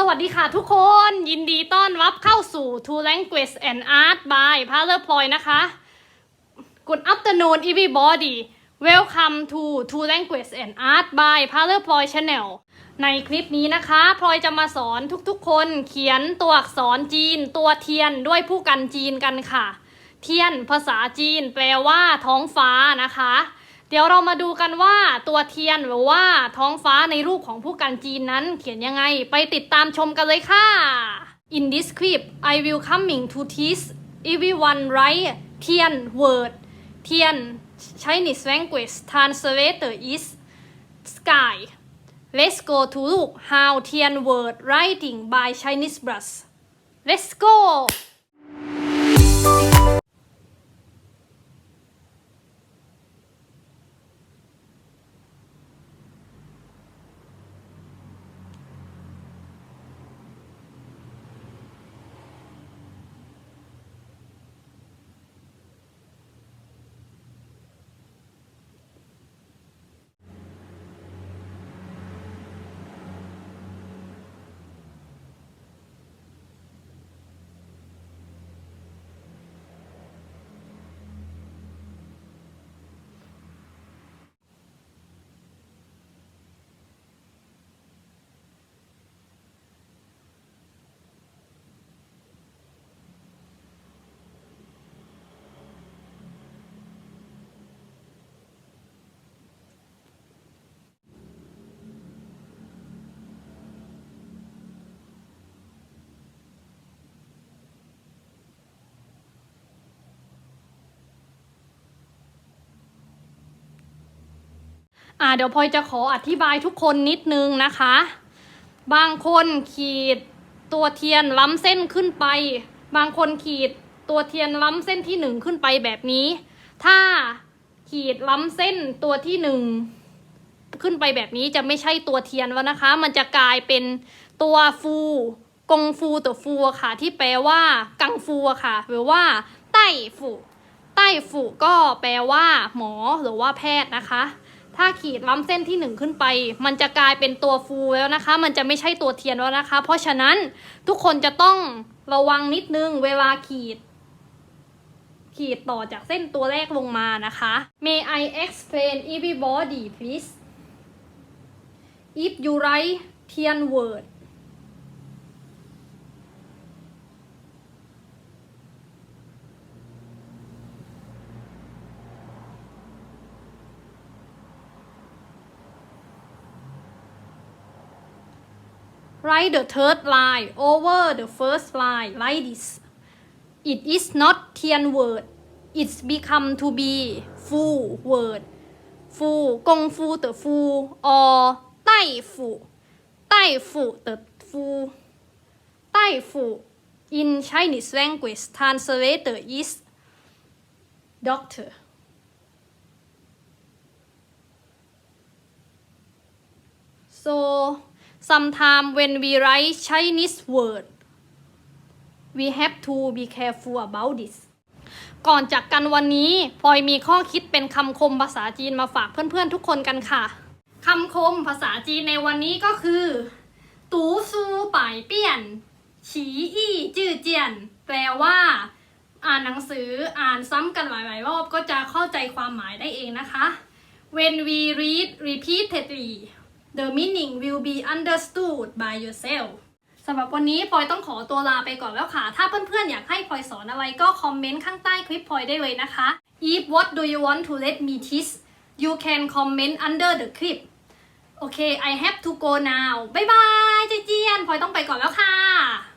สวัสดีค่ะทุกคนยินดีต้อนรับเข้าสู่ Two Language and Art by พาเลอร์พลอยนะคะ Good afternoon everybody Welcome to Two Language and Art by พาเลอร์พลอย Channel ในคลิปนี้นะคะพลอยจะมาสอนทุกๆคนเขียนตัวอักษรจีน ตัวเทียนด้วยผู้กันจีนกันค่ะ เทียนภาษาจีนแปลว่าท้องฟ้านะคะ เดี๋ยวเรามาดูกันว่าตัวเทียนหรือว่าท้องฟ้าในรูปของผู้กันจีนนั้นเขียนยังไง ไปติดตามชมกันเลยค่ะ In this clip I will coming to teach everyone write เทียน word เทียน Chinese language translator is sky Let's go to look how เทียน word writing by Chinese brush Let's go อ่าเดี๋ยวพลอยจะขออธิบายทุกคนนิดนึงนะคะ บางคนขีดตัวเทียนล้ำเส้นขึ้นไป บางคนขีดตัวเทียนล้ำเส้นที่หนึ่งขึ้นไปแบบนี้ ถ้าขีดล้ำเส้นตัวที่หนึ่งขึ้นไปแบบนี้จะไม่ใช่ตัวเทียนแล้วนะคะ มันจะกลายเป็นตัวฟูกงฟูตัวฟูค่ะ ที่แปลว่า กังฟูค่ะ หรือว่า ไต้ฟูใต้ฝูก็แปลว่า หมอหรือว่าแพทย์นะคะ ถ้าขีดล้ำเส้นที่หนึ่งขึ้นไป มันจะกลายเป็นตัวฟูแล้วนะคะ มันจะไม่ใช่ตัวเทียนแล้วนะคะ เพราะฉะนั้นทุกคนจะต้องระวังนิดนึงเวลาขีด ขีดต่อจากเส้นตัวแรกลงมานะคะ May I explain everybody please if you write เทียน word write the third line over the first line like this it is not เทียน word it's become to be full word full กงฟู的ฟู or ไต้ฟูไต้ฟู的ฟูไต้ฟู in Chinese language translator is doctor so sometime when we write Chinese word we have to be careful about this ก่อนจากกันวันนี้พลอยมีข้อคิดเป็นคำคมภาษาจีนมาฝากเพื่อนๆทุกคนกันค่ะคำคมภาษาจีนในวันนี้ก็คือตูซูป่ายเปี้ยน ฉีอี้จื้อเจียน แปลว่า อ่านหนังสืออ่านซ้ำกันหลายๆรอบก็จะเข้าใจความหมายได้เองนะคะ when we read repeatedly the meaning will be understood by yourself สำหรับวันนี้พลอยต้องขอตัวลาไปก่อนแล้วค่ะ ถ้าเพื่อนๆ อยากให้พลอยสอนอะไรก็คอมเมนต์ข้างใต้คลิปพลอยได้เลยนะคะ if what do you want to let me teach you can comment under the clip โอเค I have to go now บ๊ายบายเจเจียนพลอยต้องไปก่อนแล้วค่ะ